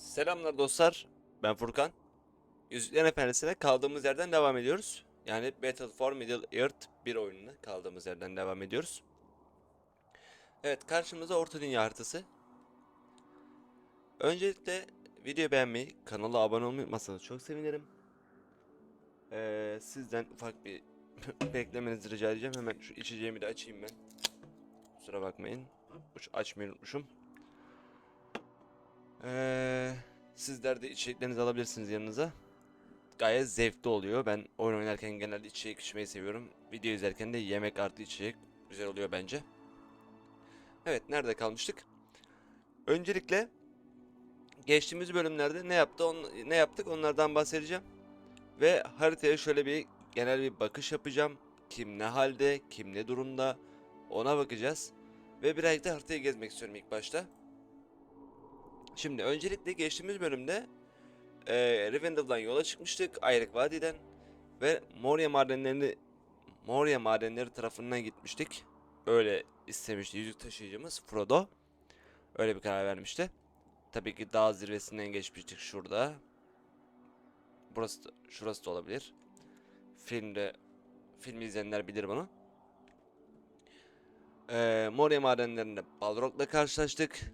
Selamlar dostlar. Ben Furkan. Yüzüklerin Efendisi'ne kaldığımız yerden devam ediyoruz. Yani Battle for Middle Earth bir oyununa kaldığımız yerden devam ediyoruz. Evet karşımızda Orta Dünya haritası. Öncelikle video beğenmeyi, kanala abone olmayı unutmazsanız çok sevinirim. Ee, sizden ufak bir beklemenizi rica edeceğim. Hemen şu içeceğimi de açayım ben. Kusura bakmayın. Uç- Açmayı unutmuşum. Ee, sizler de içeceklerinizi alabilirsiniz yanınıza. Gayet zevkli oluyor. Ben oyun oynarken genelde içecek içmeyi seviyorum. Video izlerken de yemek artı içecek güzel oluyor bence. Evet, nerede kalmıştık? Öncelikle geçtiğimiz bölümlerde ne yaptı on, ne yaptık onlardan bahsedeceğim. Ve haritaya şöyle bir genel bir bakış yapacağım. Kim ne halde, kim ne durumda ona bakacağız. Ve birazcık da haritayı gezmek istiyorum ilk başta. Şimdi öncelikle geçtiğimiz bölümde e, Rivendell'dan yola çıkmıştık Ayrık Vadi'den ve Moria madenlerini Moria madenleri tarafından gitmiştik. Öyle istemişti yüzük taşıyıcımız Frodo. Öyle bir karar vermişti. Tabii ki dağ zirvesinden geçmiştik şurada. Burası da, şurası da olabilir. Filmde filmi izleyenler bilir bunu. Ee, Moria madenlerinde Balrog'la karşılaştık.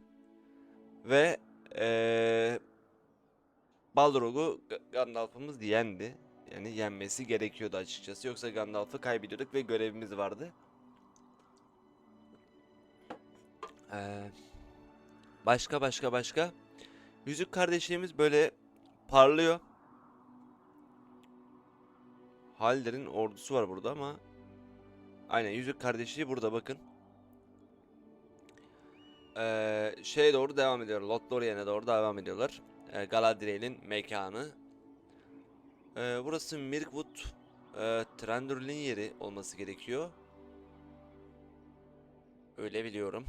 Ve eee Balrog'u Ga- Gandalf'ımız yendi. Yani yenmesi gerekiyordu açıkçası. Yoksa Gandalf'ı kaybediyorduk ve görevimiz vardı. Eee, başka başka başka. Yüzük kardeşliğimiz böyle parlıyor. Halder'in ordusu var burada ama Aynen Yüzük Kardeşliği burada bakın. Ee, şeye doğru devam ediyor. Lothlorien'e doğru devam ediyorlar. Ee, Galadriel'in mekanı. Ee, burası Mirkwood e, Thranduil'in yeri olması gerekiyor. Öyle biliyorum.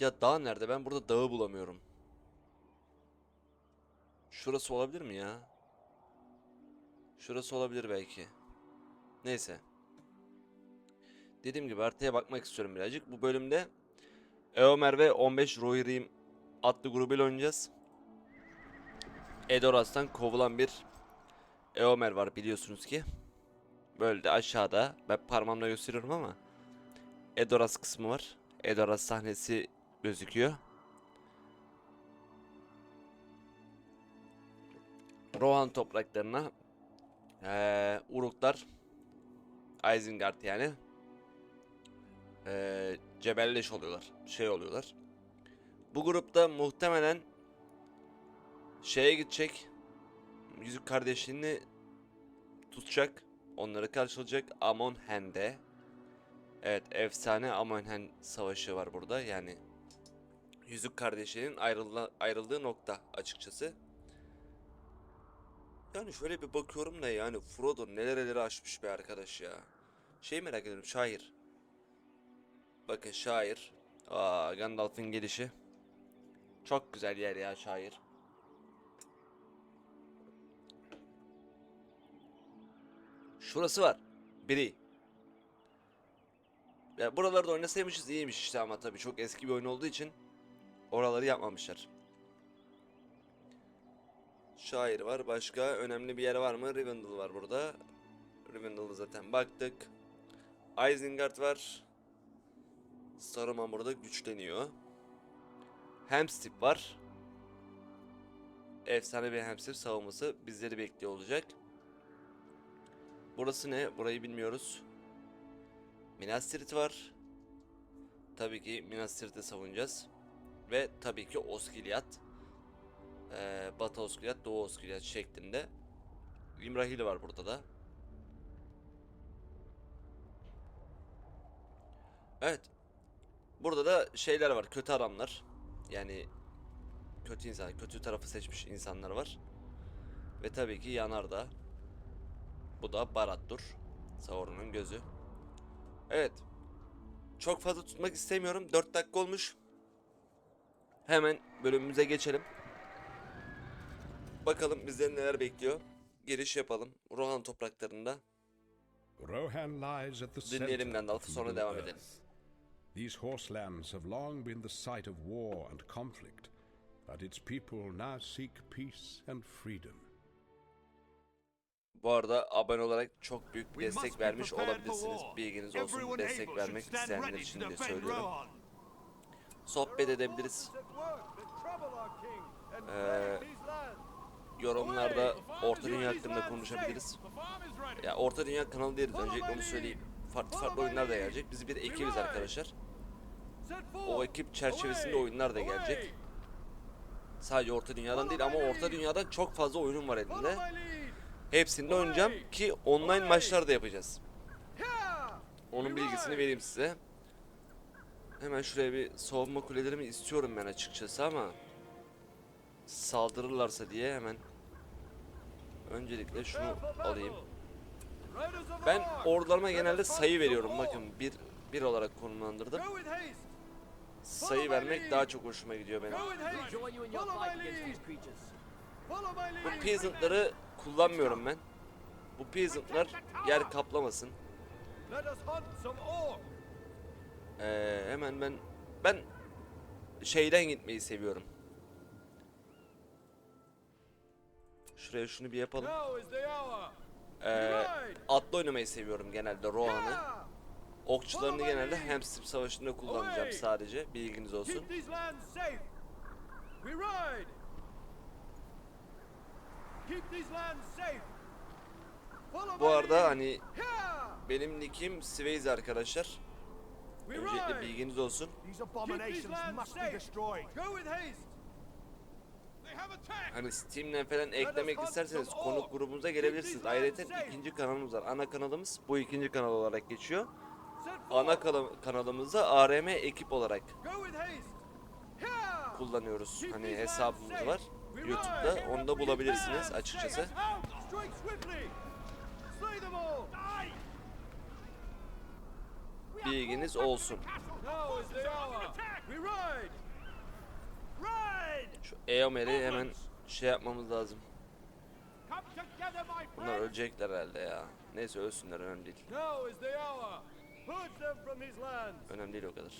Ya dağ nerede? Ben burada dağı bulamıyorum. Şurası olabilir mi ya? Şurası olabilir belki. Neyse. Dediğim gibi haritaya bakmak istiyorum birazcık. Bu bölümde Eomer ve 15 Rohirrim adlı grubuyla oynayacağız. Edoras'tan kovulan bir Eomer var biliyorsunuz ki. Böyle de aşağıda ben parmağımla gösteriyorum ama Edoras kısmı var. Edoras sahnesi gözüküyor. Rohan topraklarına eee Uruklar Isengard yani eee cebelleş oluyorlar. Şey oluyorlar. Bu grupta muhtemelen şeye gidecek. Yüzük kardeşliğini tutacak. Onları karşılayacak Amon Hen'de. Evet efsane Amon Hen savaşı var burada. Yani Yüzük kardeşliğinin ayrılma, ayrıldığı nokta açıkçası. Yani şöyle bir bakıyorum da yani Frodo neler aşmış be arkadaş ya. Şey merak ediyorum şair. Bakın şair. Aa Gandalf'ın gelişi. Çok güzel yer ya şair. Şurası var. Biri. Ya buralarda oynasaymışız iyiymiş işte ama tabii çok eski bir oyun olduğu için oraları yapmamışlar. Şair var. Başka önemli bir yer var mı? Rivendell var burada. Rivendell'a zaten baktık. Isengard var. Saruman burada güçleniyor. Hemstip var. Efsane bir Hemstip savunması bizleri bekliyor olacak. Burası ne? Burayı bilmiyoruz. Minas Tirith var. Tabii ki Minas Tirith'i savunacağız. Ve tabii ki Osgiliath. Ee, Batı Osgiliath, Doğu Osgiliath şeklinde. İmrahil var burada da. Evet. Burada da şeyler var. Kötü adamlar. Yani kötü insan, kötü tarafı seçmiş insanlar var. Ve tabii ki Yanardağ. Bu da Barad-dûr. Sauron'un gözü. Evet. Çok fazla tutmak istemiyorum. 4 dakika olmuş. Hemen bölümümüze geçelim. Bakalım bizleri neler bekliyor. Giriş yapalım. Rohan topraklarında. Rohan lies at the Dinleyelim Gandalf'ı, sonra devam edelim. These horse lands have long been the site of war and conflict, but its people now seek peace and freedom. Bu arada abone olarak çok büyük bir destek vermiş olabilirsiniz. Bilginiz olsun. Destek vermek isteyenler için de söylüyorum. Sohbet edebiliriz. Ee, yorumlarda Orta Dünya hakkında konuşabiliriz. Ya Orta Dünya kanalı değiliz. Öncelikle onu söyleyeyim. Farklı farklı oyunlar da gelecek. Biz bir ekibiz arkadaşlar. O ekip çerçevesinde oyunlar da gelecek. Sadece Orta Dünya'dan değil ama Orta Dünya'dan çok fazla oyunum var elimde. Hepsinde oynayacağım ki online maçlar da yapacağız. Onun bilgisini vereyim size. Hemen şuraya bir savunma kulelerimi istiyorum ben açıkçası ama saldırırlarsa diye hemen öncelikle şunu alayım. Ben ordularıma genelde sayı veriyorum. Bakın bir bir olarak konumlandırdım. Sayı vermek daha çok hoşuma gidiyor benim. Bu peasantları kullanmıyorum ben. Bu peasantlar yer kaplamasın. Ee, hemen ben ben şeyden gitmeyi seviyorum. Şuraya şunu bir yapalım. Ee, atlı oynamayı seviyorum genelde Rohan'ı. Okçularını genelde Hamster Savaşı'nda kullanacağım sadece. Bilginiz olsun. Bu arada hani benim nickim Swayze arkadaşlar. Öncelikle bilginiz olsun. Hani Steam'den falan eklemek isterseniz konuk grubumuza gelebilirsiniz. Ayrıca ikinci kanalımız var. Ana kanalımız bu ikinci kanal olarak geçiyor. Ana kanalımızda ARM ekip olarak kullanıyoruz. Hani hesabımız var. YouTube'da onu da bulabilirsiniz açıkçası. Bilginiz olsun. Şu Eomer'i hemen şey yapmamız lazım. Bunlar ölecekler herhalde ya. Neyse ölsünler önemli değil. Önemli değil o kadar.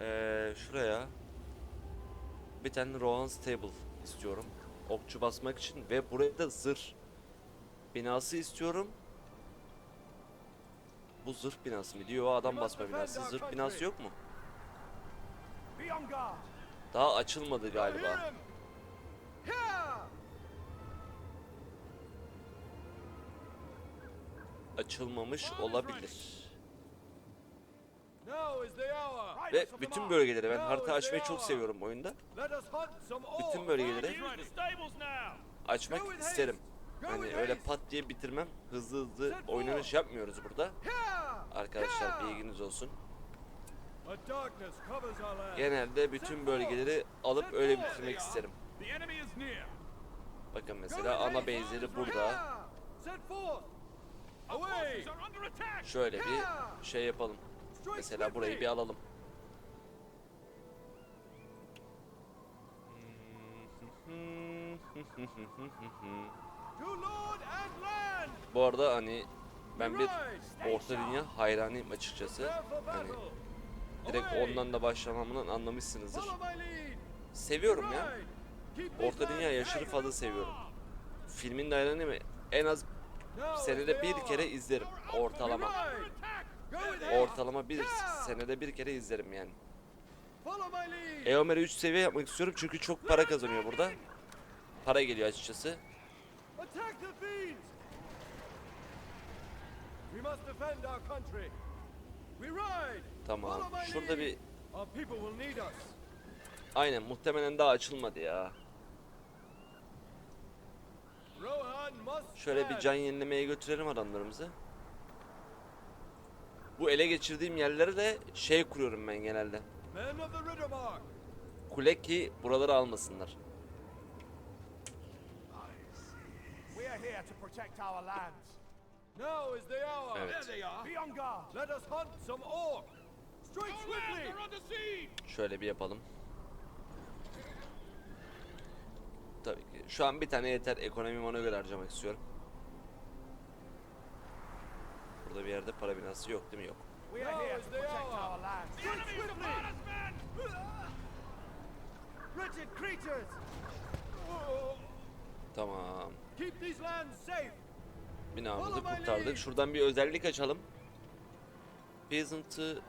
Ee, şuraya bir tane Rohan Stable istiyorum. Okçu basmak için ve buraya da zırh binası istiyorum. Bu zırh binası mı diyor adam basma binası. Zırh binası yok mu? Daha açılmadı galiba. Açılmamış olabilir. Now is the hour. Ve bütün bölgeleri ben harita açmayı çok seviyorum oyunda. Bütün bölgeleri açmak isterim. Hani öyle pat diye bitirmem. Hızlı hızlı oynanış yapmıyoruz burada. Arkadaşlar bilginiz olsun. Genelde bütün bölgeleri alıp öyle bitirmek isterim. Bakın mesela ana base'leri burada. Şöyle bir şey yapalım. Mesela burayı bir alalım. Bu arada hani ben bir. Orta Dünya hayranıyım açıkçası. Hani direkt ondan da başlamamdan anlamışsınızdır. Seviyorum ya. Orta Dünya safe. fazla seviyorum. Filmin de hayranıyım. En az senede bir kere izlerim ortalama. Ortalama bir senede bir kere izlerim yani. Eomer'i 3 seviye yapmak istiyorum çünkü çok para kazanıyor burada. Para geliyor açıkçası. Tamam. Şurada bir aynen muhtemelen daha açılmadı ya. Şöyle bir can yenilemeye götürelim adamlarımızı. Bu ele geçirdiğim yerlere de şey kuruyorum ben genelde. Kule ki buraları almasınlar. Evet. Şöyle bir yapalım. Tabii ki. Şu an bir tane yeter. Ekonomimi ona göre harcamak istiyorum. Burada bir yerde para binası yok değil mi? Yok. Tamam. Binamızı kurtardık. Şuradan bir özellik açalım. Peasant'ı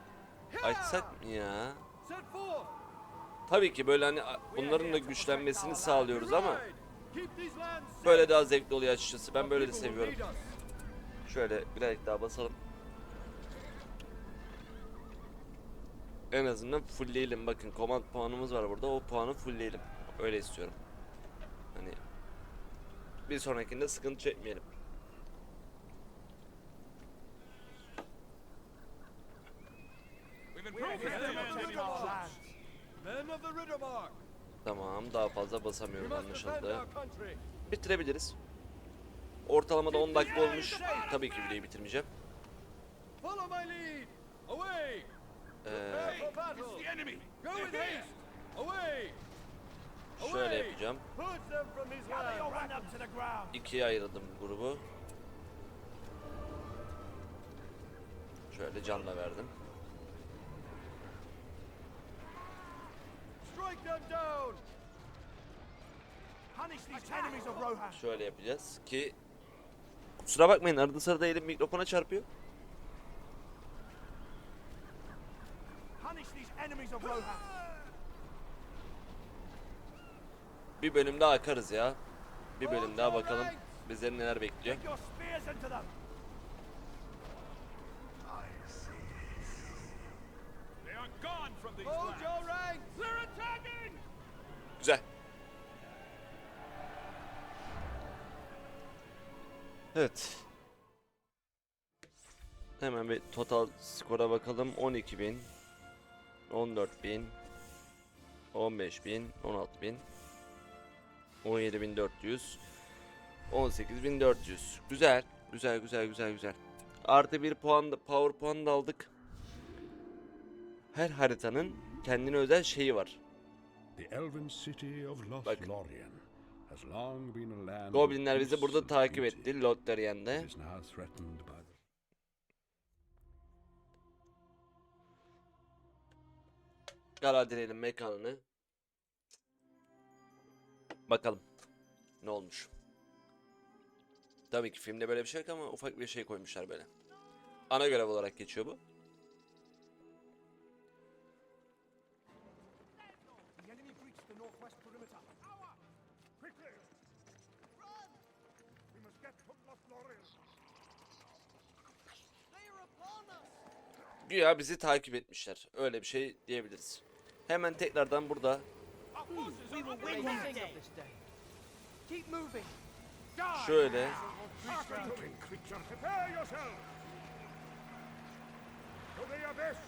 açsak mı ya? Tabii ki böyle hani bunların da güçlenmesini sağlıyoruz ama böyle daha zevkli oluyor açıkçası. Ben böyle de seviyorum. Şöyle birazcık daha basalım. En azından fullleyelim. Bakın command puanımız var burada. O puanı fullleyelim. Öyle istiyorum. Hani bir sonrakinde sıkıntı çekmeyelim. Tamam, daha fazla basamıyorum anlaşıldı. Bitirebiliriz. Ortalamada 10 dakika olmuş. Tabii ki videoyu bitirmeyeceğim. Ee, şöyle yapacağım. İkiye ayırdım grubu. Şöyle canla verdim. Şöyle yapacağız ki Kusura bakmayın arada sırada elim mikrofona çarpıyor. Bir bölüm daha akarız ya. Bir bölüm daha bakalım bizleri neler bekliyor. Your Evet. Hemen bir total skora bakalım. 12.000 14.000 15.000 16.000 17.400 18.400 Güzel. Güzel güzel güzel güzel. Artı bir puan da, power puan da aldık. Her haritanın kendine özel şeyi var. The Goblinler bizi burada takip etti. Lothlorien'de. Galadriel'in mekanını. Bakalım. Ne olmuş. Tabii ki filmde böyle bir şey yok ama ufak bir şey koymuşlar böyle. Ana görev olarak geçiyor bu. Güya bizi takip etmişler. Öyle bir şey diyebiliriz. Hemen tekrardan burada şöyle creature, prepare yourselves! To the abyss!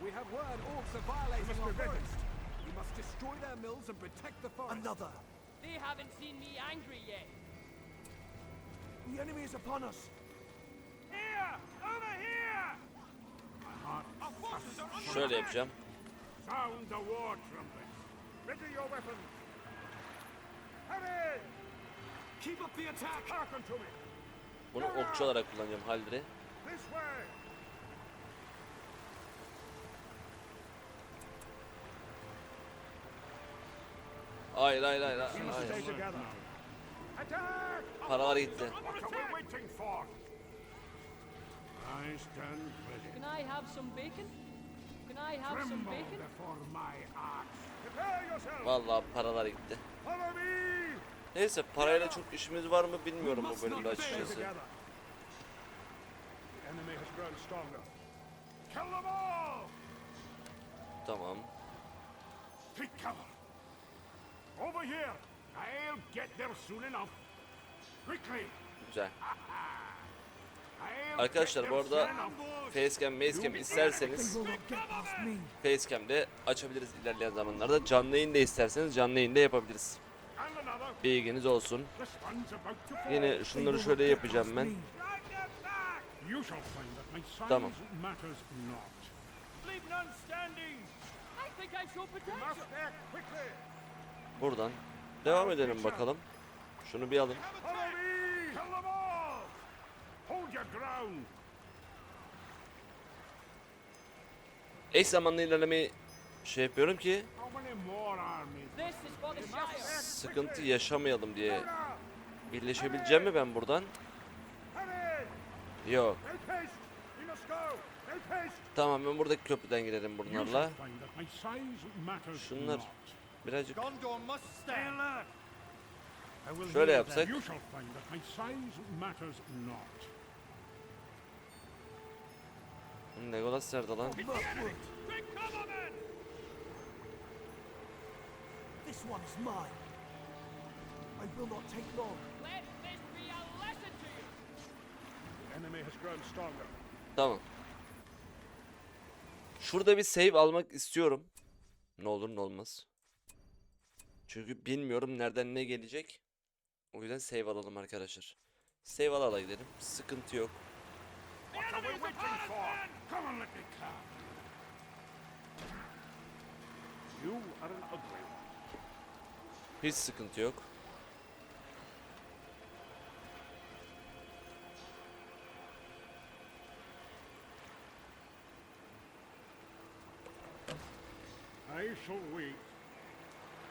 We have word orcs are violating our forest. We must destroy their mills and protect the forest. Another! They haven't seen me angry yet. The enemy is upon us! Here! Over here! Our forces are under şöyle yapacağım. Bunu okçu olarak kullanacağım way! Hayır hayır hayır. hayır. Paralar gitti. What are we waiting for? I stand ready. Can I have some bacon? Can I have some bacon? before my axe. Prepare yourself! Vallahi paralar gitti. Follow me! Neyse parayla çok işimiz var mı bilmiyorum bu bölümde açıkçası. together. The enemy has grown stronger. Kill them all! Tamam. Take cover! Over here! I'll get there soon enough. Quickly! Güzel. Arkadaşlar bu arada. Facecam, Macecam isterseniz Facecam de açabiliriz ilerleyen zamanlarda. Canlı yayın da isterseniz canlı yayın da yapabiliriz. Bilginiz olsun. Yine şunları şöyle yapacağım ben. Tamam. Buradan devam edelim bakalım. Şunu bir alın. Follow me! Kill them all! Hold your ground! eş zamanlı ilerlemeyi şey yapıyorum ki How many more armies? This is for the Shire. sıkıntı yaşamayalım diye. Birleşebileceğim mi ben buradan? Yok. Tamam ben buradaki köprüden gidelim bunlarla. Şunlar birazcık Şöyle yapsak. Legolas nerede lan? This one is mine. I will not take long. Let this be a lesson to you. The enemy has grown stronger. Tamam. Şurada bir save almak istiyorum. Ne olur ne olmaz. Çünkü bilmiyorum nereden ne gelecek. O yüzden save alalım arkadaşlar. Save ala ala gidelim. Sıkıntı yok. What are we waiting for? Come and let me come. You are an ugly one. Hiç sıkıntı yok. I shall wait.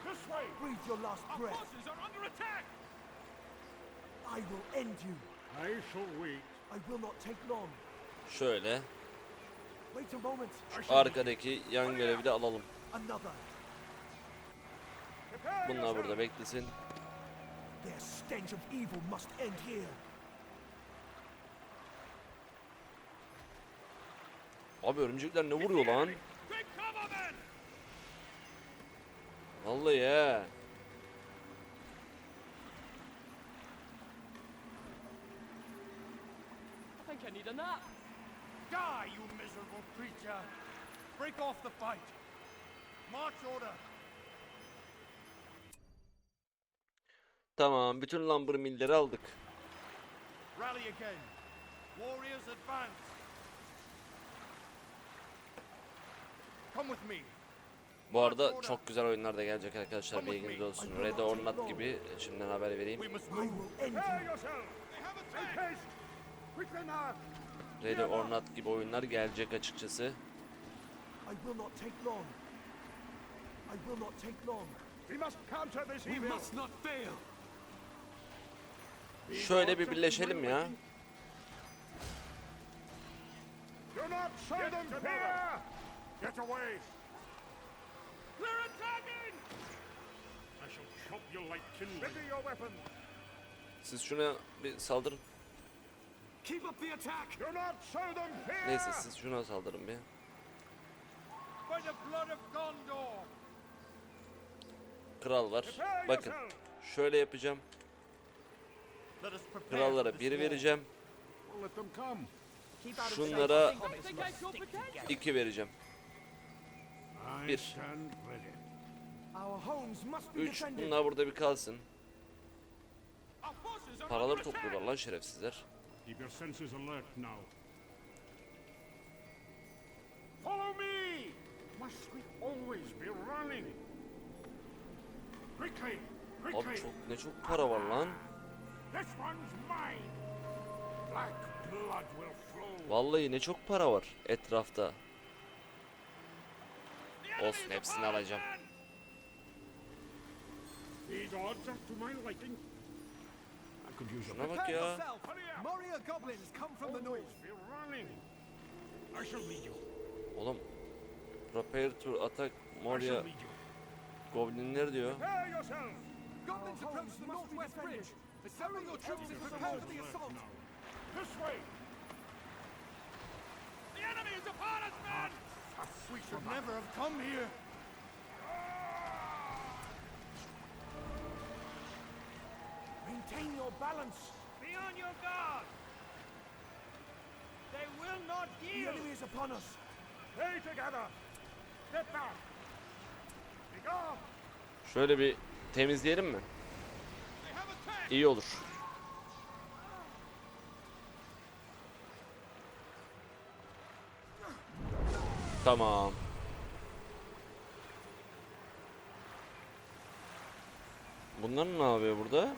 This way! Breathe your last Our breath. forces are under attack! I will end you. I shall wait. I will not take long. Şöyle. Wait a moment. Arkadaki yan görevi de alalım. Another. Prepare Bunlar burada beklesin. Their stench of evil must end here. Abi örümcekler ne vuruyor lan? Vallahi ya. I need a nap. Die, you miserable creature! Break off the fight. March order. Tamam bütün lumber millleri aldık. Rally again. Warriors advance. Come with me. Bu arada çok güzel oyunlar da gelecek arkadaşlar bilginiz olsun. Red or Not gibi şimdiden haber vereyim. Red or Not gibi oyunlar gelecek açıkçası. I will not take long. I will not take long. We must counter this We evil! must not fail. Şöyle bir birleşelim ya. Do not show them fear! Get away! They're attacking! I shall chop you like kindling. Ready your weapons! Siz şuna bir saldırın. Neyse siz şuna saldırın bir. By the blood of Gondor. Kral var. Bakın şöyle yapacağım. Krallara bir vereceğim. Şunlara iki vereceğim. Bir. Üç bunlar burada bir kalsın. Paraları topluyorlar lan şerefsizler. Keep your senses alert now. Follow me! Must we always be running? Quickly, Abi quickly. çok ne çok para var lan. This one's mine. Black blood will flow. Vallahi ne çok para var etrafta. Olsun hepsini alacağım. These odds are to my liking. Şuna bak Prepare ya. yourself. Moria goblins come from the north. Always be running. I shall lead you. Oğlum. Prepare to attack Moria. Goblinler diyor. Goblins approach the northwest bridge. Assemble your troops and prepare for the assault. This way! The enemy is upon us, men! We should never have come here. Maintain your balance. Be on your guard! They will not The yield. enemy is upon us. Stay together! Get back! Be gone! Şöyle bir temizleyelim mi? İyi olur. Tamam. Bunlar ne yapıyor burada?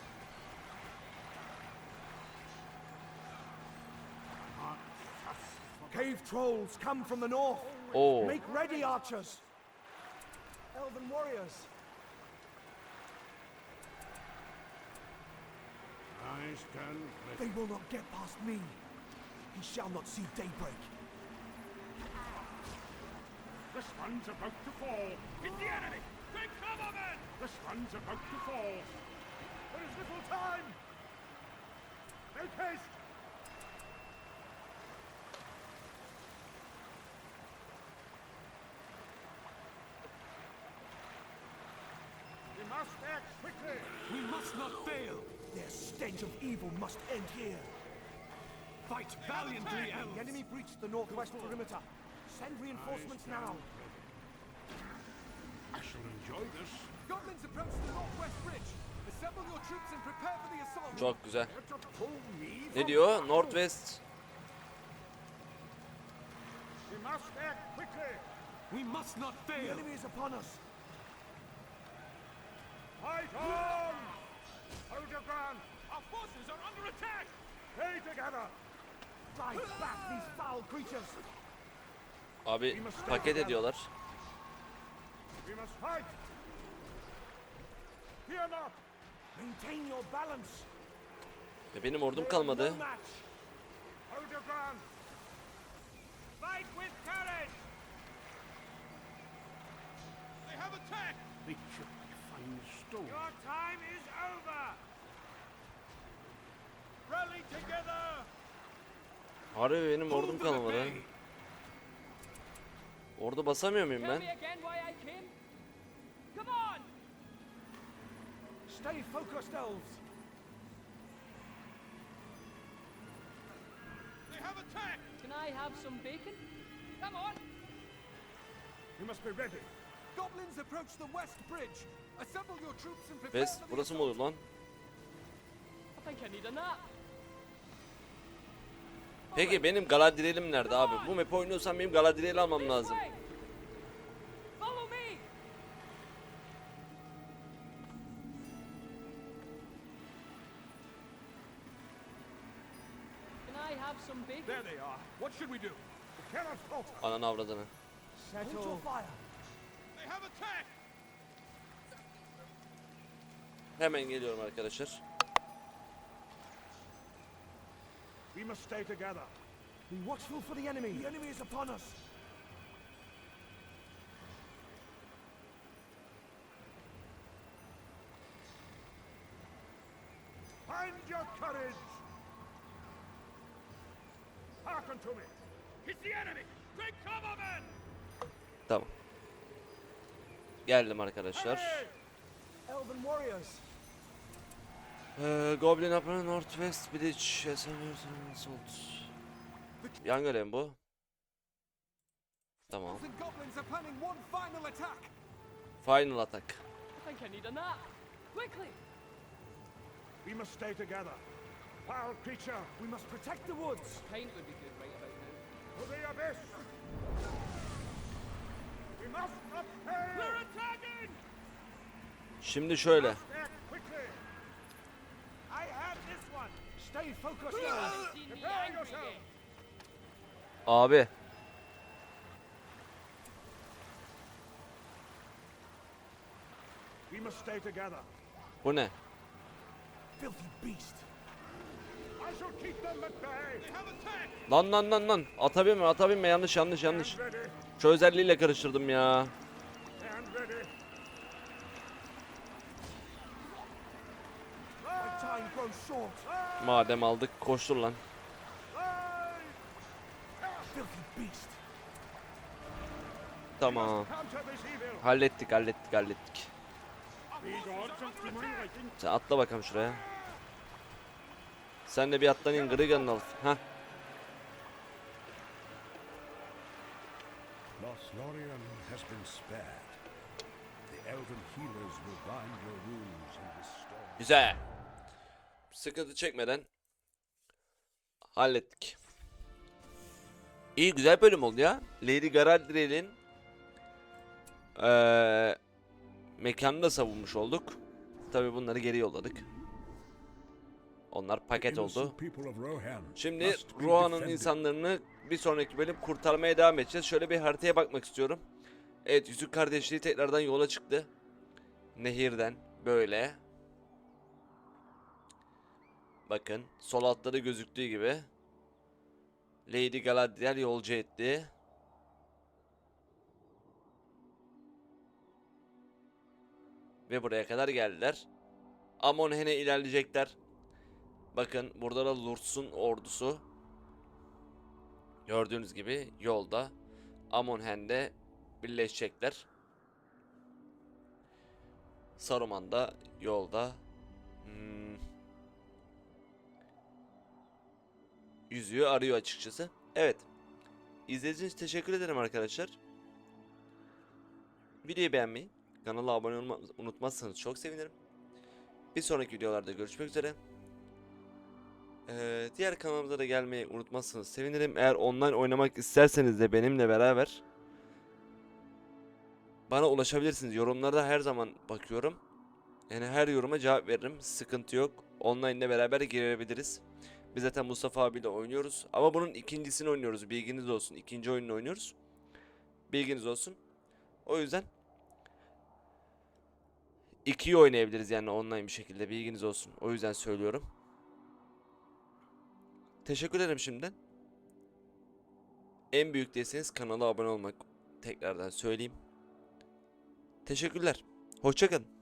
Cave trolls come from the north. Oo. Make ready, archers! Elven warriors! I stand They will not get past me. He shall not see daybreak. The sun's about to fall. Hit the enemy! Take cover, men! The sun's about to fall. There is little time! Make haste! Must act quickly! We must not fail. Their stench of evil must end here. Fight valiantly, elves. The enemy breached the northwest perimeter. Send reinforcements now. I shall enjoy this. Goblins approach the northwest bridge. Assemble your troops and prepare for the assault. Çok güzel. They're to pull me Ne from diyor? Northwest. We must act quickly! We must not fail. The enemy is upon us. On! Hold your ground! Our forces are under attack! Stay together! Drive back these foul creatures. Abi paket ediyorlar. We must fight! Fear not! Maintain your balance. Ve benim ordum kalmadı. No match. Hold your ground! Fight with courage! They have attacked! Nature, fine stone. Your time is over! Rally together! Harbi benim ordum kalmadı. Ordu basamıyor muyum ben? Stay focused, elves. They have attacked! Can I have some bacon? Come on! We must be ready. Goblins approach the west bridge. Assemble your troops and prepare West for the burası mı olur lan? I think I need a nap. Peki benim Galadriel'im nerede abi? Bu map oynuyorsam benim Galadriel'i almam lazım. way! Follow me! Can I have some bacon? There they are. What should we do? We cannot falter. Ananı avradını. Hold Hemen geliyorum arkadaşlar. We must stay together. Be watchful for the enemy. The enemy is upon us. Find your courage! Hearken to me! It's the enemy! Take cover, men! Tamam. Geldim arkadaşlar. Ee, Goblin Upper Northwest Bridge Assault. Yan görev bu. Tamam. Final attack. We must stay together. Foul creature, We must protect the woods. Pint would be good right about now. to the abyss! We must not fail! We're attacking! Şimdi şöyle. Abi. Bu ne? Filthy beast. Lan lan lan lan. Ata binme yanlış yanlış yanlış. Şu özelliğiyle karıştırdım ya. Madem aldık koştur lan. Tamam. Hallettik hallettik hallettik. Sen atla bakalım şuraya. Sen de bir atlan in Grigan'ın al. Heh. Lothlorien has been spared. The elven healers will bind your wounds and restore. Güzel. Sıkıntı çekmeden hallettik. İyi güzel bölüm oldu ya. Lady Galadriel'in eee mekanını da savunmuş olduk. Tabi bunları geri yolladık. Onlar paket oldu. Şimdi Rohan'ın insanlarını bir sonraki bölüm kurtarmaya devam edeceğiz. Şöyle bir haritaya bakmak istiyorum. Evet Yüzük Kardeşliği tekrardan yola çıktı. Nehirden böyle. Bakın sol altta da gözüktüğü gibi. Lady Galadriel yolcu etti. Ve buraya kadar geldiler. Amonhen'e ilerleyecekler. Bakın burada da Lurtz'un ordusu. Gördüğünüz gibi yolda. Amonhen'de birleşecekler. Saruman da yolda. Hmm. Yüzüğü arıyor açıkçası. Evet. İzlediğiniz için teşekkür ederim arkadaşlar. Videoyu beğenmeyi, kanala abone olmayı unutmazsanız çok sevinirim. Bir sonraki videolarda görüşmek üzere. Ee, diğer kanalımıza da gelmeyi unutmazsanız sevinirim. Eğer online oynamak isterseniz de benimle beraber bana ulaşabilirsiniz. Yorumlarda her zaman bakıyorum. Yani her yoruma cevap veririm. Sıkıntı yok. Online ile beraber girebiliriz. Biz zaten Mustafa abiyle oynuyoruz. Ama bunun ikincisini oynuyoruz. Bilginiz olsun. İkinci oyununu oynuyoruz. Bilginiz olsun. O yüzden ikiyi oynayabiliriz yani online bir şekilde. Bilginiz olsun. O yüzden söylüyorum. Teşekkür ederim şimdiden. En büyük desteğiniz kanala abone olmak. Tekrardan söyleyeyim. Teşekkürler. Hoşçakalın.